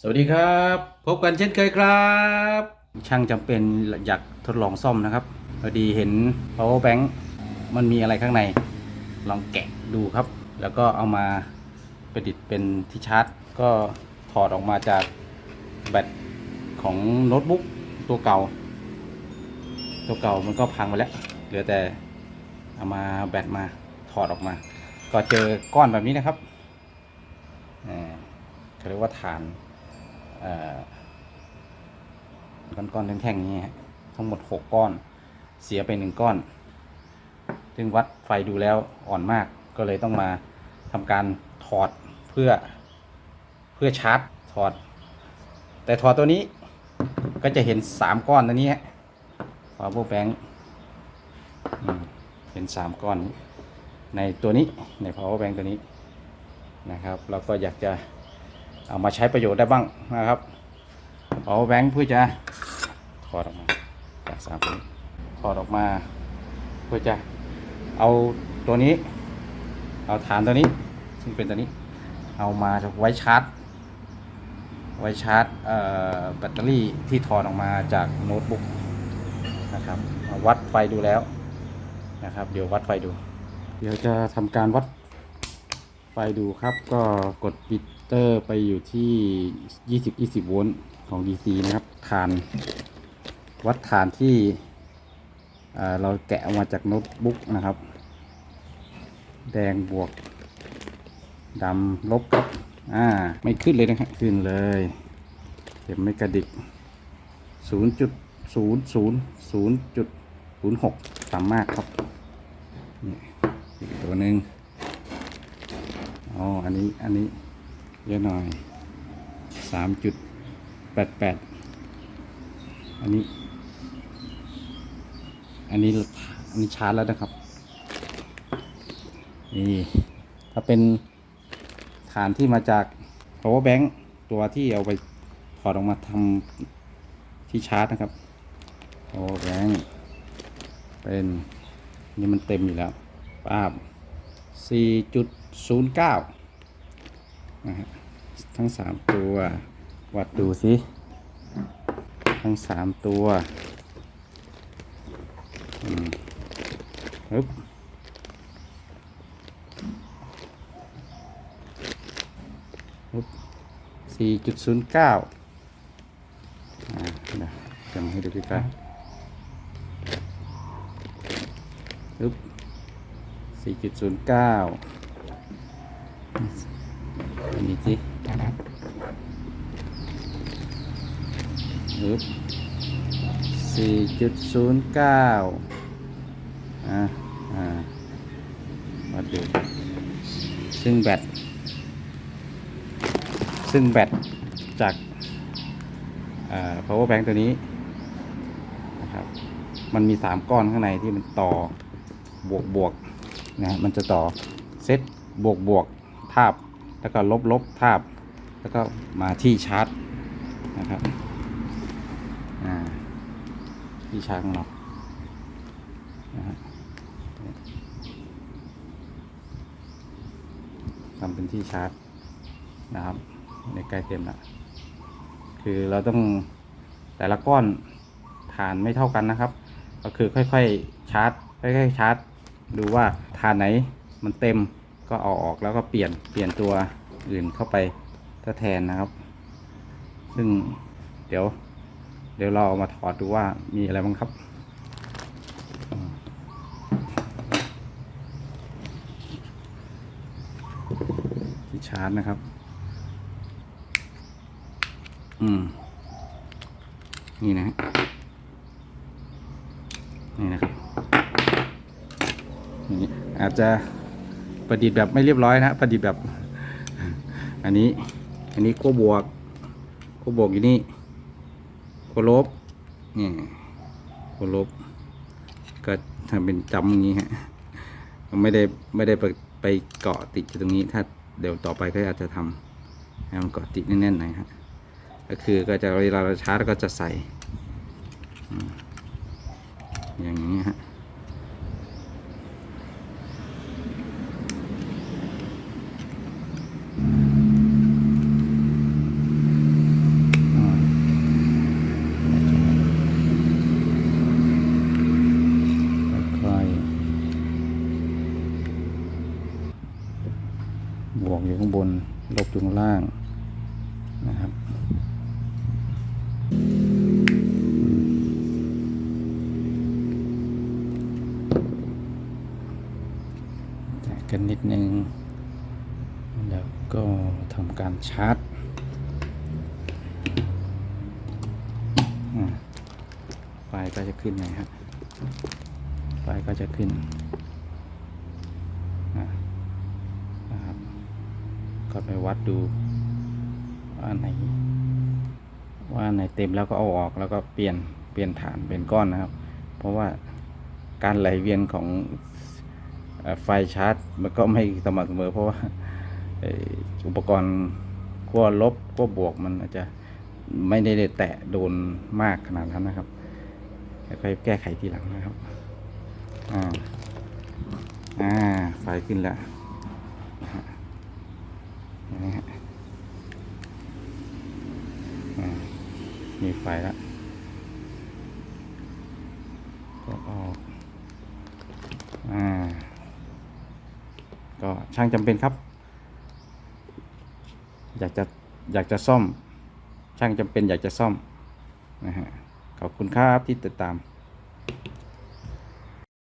สวัสดีครับ พบกันเช่นเคยครับ ช่างจำเป็นอยากทดลองซ่อมนะครับพอดีเห็น power bank มันมีอะไรข้างใน ลองแกะดูครับ แล้วก็เอามาประดิษฐ์เป็นที่ชาร์จ ก็ถอดออกมาจากแบตของโน้ตบุ๊กตัวเก่า ตัวเก่ามันก็พังไปแล้ว เหลือแต่เอามาแบตมาถอดออกมา ก็เจอก้อนแบบนี้นะครับอ่าเขาเรียกว่าฐาน เอ่อก้อนๆแท่งๆนี้ฮะทั้งหมด6ก้อนเสียไปหนึ่งก้อน ซึ่งวัดไฟดูแล้วอ่อนมากก็เลยต้องมาทำการถอดเพื่อเพื่อชาร์จถอด แต่ถอดตัวนี้ก็จะเห็น3ก้อนตัวนี้ฮะ power bank เห็น3ก้อนในตัวนี้ใน power bank ตัวนี้นะครับ เราก็อยากจะ เอามาใช้ประโยชน์ได้บ้างนะครับ power bank เพื่อจะถอดออกมาจากสามตัวถอดออกมา เพื่อจะเอาตัวนี้ เอาฐานตัวนี้ ซึ่งเป็นตัวนี้ เอามาไว้ชาร์จ ไว้ชาร์จแบตเตอรี่ที่ถอดออกมาจากโน้ตบุ๊กนะครับวัดไฟดูแล้วนะครับ เดี๋ยววัดไฟดู เดี๋ยวจะทำการวัด ไฟดูครับก็กดปิเตอร์ไปอยู่ที่ 20 20 โวลต์ของ DC นะครับฐาน วัดฐานที่เราแกะออกมาจากโน้ตบุ๊กนะครับ แดงบวกดำลบครับอ่าไม่ขึ้นเลยนะครับขึ้นเลยเข็มไม่กระดิก 0.0000.06ต่ำมากครับนี่อีกตัวหนึ่ง อ๋อ อันนี้ อันนี้ เยอะหน่อย3.88อันนี้ อันนี้ อันนี้ชาร์จแล้วนะครับ นี่ ถ้าเป็นฐานที่มาจาก power bank ตัวที่เอาไปถอดออกมาทำที่ชาร์จนะครับ power bank เป็นนี่มันเต็มอยู่แล้วป้าบ 4.09นะฮะทั้ง3ตัววัดดูสิทั้ง3ตัวอืมปึ๊บปึ๊บ4.09อ่าเดี๋ยวจะมาให้ดูใกล้ๆปึ๊บสี่จุดศูนย์เก้า อันนี้สิฮึบสี่จุดศูนย์เก้าอ่าอ่ามาดู ซึ่งแบต ซึ่งแบตจากอ่า power bank ตัวนี้นะครับ มันมีสามก้อนข้างในที่มันต่อบวกบวกนะฮะมันจะต่อเซตบวกบวก ทาบ แล้วก็ลบลบทาบ แล้วก็มาที่ชาร์จนะครับอ่าที่ชาร์จของเราะฮะทำเป็นที่ชาร์จนะครับในใกล้เต็มละคือเราต้องแต่ละก้อนฐานไม่เท่ากันนะครับ ก็คือค่อยๆชาร์จค่อยๆชาร์จดูว่าฐานไหนมันเต็ม ก็เอาออกแล้วก็เปลี่ยนเปลี่ยนตัวอื่นเข้าไปทดแทนนะครับ ซึ่งเดี๋ยว เดี๋ยวเราเอามาถอดดูว่ามีอะไรบ้างครับที่ชาร์จนะครับ อืม นี่นะฮะนี่นะครับนี่อาจจะ ประดิษฐ์แบบไม่เรียบร้อยนะประดิษฐ์แบบ อันนี้ อันนี้ขั้วบวกขั้วบวกอยู่นี่ขั้วลบนี่ขั้วลบ ก็ทำเป็นจำอย่างนี้ฮะไม่ได้ไม่ได้ไปไปเกาะติดตรงนี้ ถ้าเดี๋ยวต่อไปก็อาจจะทำให้มันเกาะติดแน่นๆหน่อยฮะก็คือก็จะเวลาเราชาร์จก็จะใส่อย่างนี้ฮะ บวกอยู่ข้างบน ลบอยู่ข้างล่างนะครับ กันนิดนึง แล้วก็ทำการชาร์จไฟก็จะขึ้นนะครับไฟก็จะขึ้น ก็ไปวัดดูว่าไหน ว่าไหนเต็มแล้วก็เอาออกแล้วก็เปลี่ยนเปลี่ยนฐานเป็นก้อนนะครับ เพราะว่าการไหลเวียนของไฟชาร์จ มันก็ไม่สม่ำเสมอ เพราะว่าอุปกรณ์ขั้วลบขั้วบวกมันอาจจะไม่ได้แตะโดนมากขนาดนั้นนะครับค่อยแก้ไขทีหลังนะครับ อ่า อ่า ไฟขึ้นแล้วนะฮะนะฮะอ่า มีไฟแล้วก็ออกอ่าก็ช่างจำเป็นครับ อยากจะอยากจะซ่อม ช่างจำเป็นอยากจะซ่อมนะฮะขอบคุณครับที่ติดตาม